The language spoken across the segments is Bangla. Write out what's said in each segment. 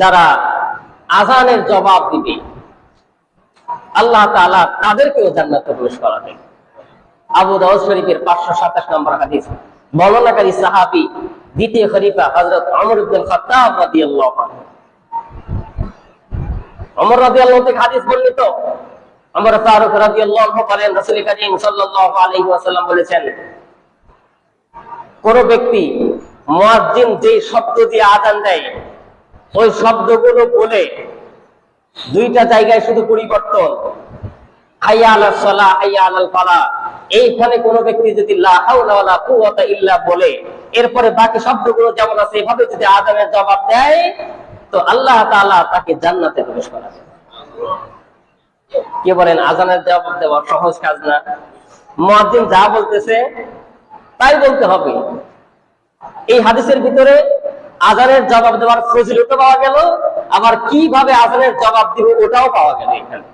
যারা আজানের জবাব দিবে, আল্লাহ তাআলা তাদেরকেও জান্নাতে প্রবেশ করাবে। আবু দাউদ শরীফের পাঁচশো সাতাশ নম্বর হাদিস বর্ণনাকারী সাহাবি দ্বিতীয় খলিফা আলাইহি ওয়াসাল্লাম বলেছেন, কোন ব্যক্তি মুয়াজ্জিন যে শব্দ দিয়ে আযান দেয় ওই শব্দগুলো বলে দুইটা জায়গায় শুধু পরিবর্তন। এইখানে কোন ব্যক্তি যদি ইল্লা বলে, এরপরে বাকি শব্দগুলো যেমন আছে, এভাবে যদি জবাব দেয়, তো আল্লাহ তাকে জান্নাতে প্রবেশ কে বলেন আজানের জবাব দেওয়া সহজ কাজ না? মুয়াজ্জিন যা বলতেছে, তাই বলতে হবে। এই হাদিসের ভিতরে আজানের জবাব দেওয়ার ফজিলত পাওয়া গেল, আবার কীভাবে আজানের জবাব দিব ওটাও পাওয়া গেল এখানে।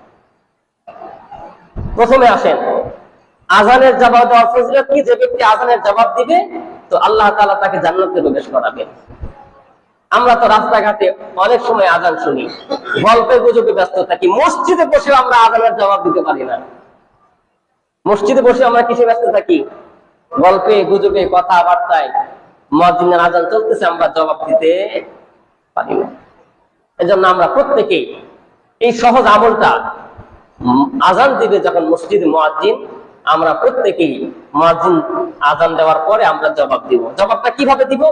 প্রথমে আসেন আজানের জবাব দেওয়ার ফজিলত কি? যে ব্যক্তি আজানের জবাব দিবে, তো আল্লাহ তাআলা তাকে জান্নাতে প্রবেশ করাবে। আমরা তো রাস্তাঘাটে অনেক সময় আজান শুনি গল্পে গুজবে ব্যস্ত থাকি, মসজিদে বসে আমরা আজানের জবাব দিতে পারি না। মসজিদে বসে আমরা কিসে ব্যস্ত থাকি? গল্পে, গুজবে, কথাবার্তায়। মসজিদের আজান চলতেছে আমরা জবাব দিতে পারি না। এজন্য আমরা প্রত্যেকেই এই সহজ আমলটা আজান দিবে যখন মসজিদ মুয়াজ্জিন আমরা প্রত্যেকেই মুয়াজ্জিন আজান দেওয়ার পরে আমরা জবাব দিব। জবাবটা কীভাবে দিব?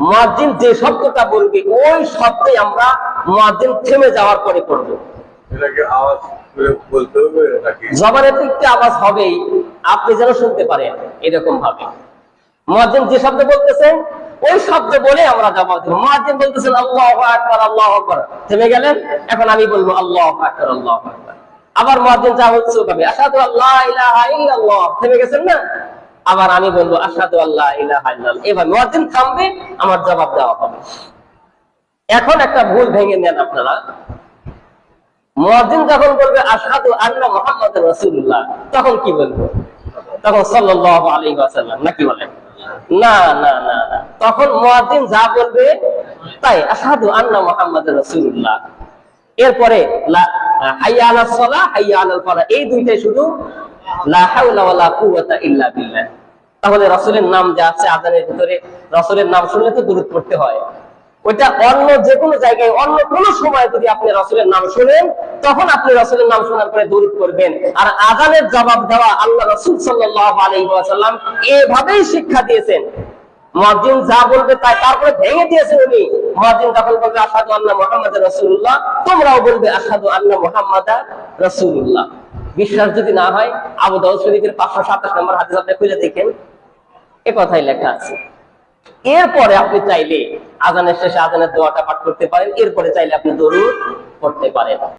মুয়াজ্জিন যে শব্দটা বলবে ওই শব্দে আমরা মুয়াজ্জিন থেমে যাওয়ার পরে করব। জবানের দিকতে আওয়াজ হবেই আপনি যেন শুনতে পারেন এরকম ভাবে। মুয়াজ্জিন যে শব্দ বলতেছেন ওই শব্দ বলে আমরা জবাব দেব মুয়াজ্জিন বলতেছেন আল্লাহু আকবার আল্লাহু আকবার। থেমে গেলেন। এখন আমি বলব, আল্লাহু আকবার আল্লাহু আকবার। আবার মুয়াজ্জিন যা হচ্ছে ওভাবে আশহাদু আল্লাহ ইলাহা ইল্লাল্লাহ। থেমে গেছেন না? আবার আমি বলব, আশহাদু আল্লাহ ইলাহা ইল্লাল্লাহ। এবার মুয়াজ্জিন থামবে, আমার জবাব দেওয়া হবে। এখন একটা ভুল ভেঙে নেন আপনারা। মুয়াজ্জিন যখন বলবে, আশহাদু আল্লাহ মুহাম্মাদুর রাসূলুল্লাহ, তখন কি বলব? তখন সাল্লাল্লাহু আলাইহি ওয়াসাল্লাম, নাকি বলেন? না না না তখন যা বলবে তাই আন্না মোহাম্মদ রসুল্লাহ এরপরে এই দুইটাই শুধু তাহলে রাসূলের নাম যে আছে আজানের ভিতরে, রাসূলের নাম শুনলে তো দূরত পড়তে হয়। ওইটা অন্য যে কোনো জায়গায়, অন্য কোন সময় যদি আপনি রসুলের নাম শুনেন, তখন আপনি রসুলের নাম শোনার পরে দূর করবেন আর আজানের জবাব দেওয়া আল্লাহ রসুল আলাইসাল্লাম এভাবেই শিক্ষা দিয়েছেন। যা বলবে তাই তারপরে ভেঙে উনি। তখন বলবে আসাদু আল্লাহ মোহাম্মদ রসুল্লাহ তোমরাও বলবে আসাদু আল্লাহ মোহাম্মদ রসুল্লাহ বিশ্বাস যদি না হয়, আবু দাউদ শরীফের পাঁচশো সাতাশ নম্বর আপনি খুঁজে দেখেন। এ কথাই লেখা আছে। এরপরে আপনি চাইলে আজানের শেষে আজানের দোয়াটা পাঠ করতে পারেন, এরপরে চাইলে আপনি দরুদ পড়তে পারেন।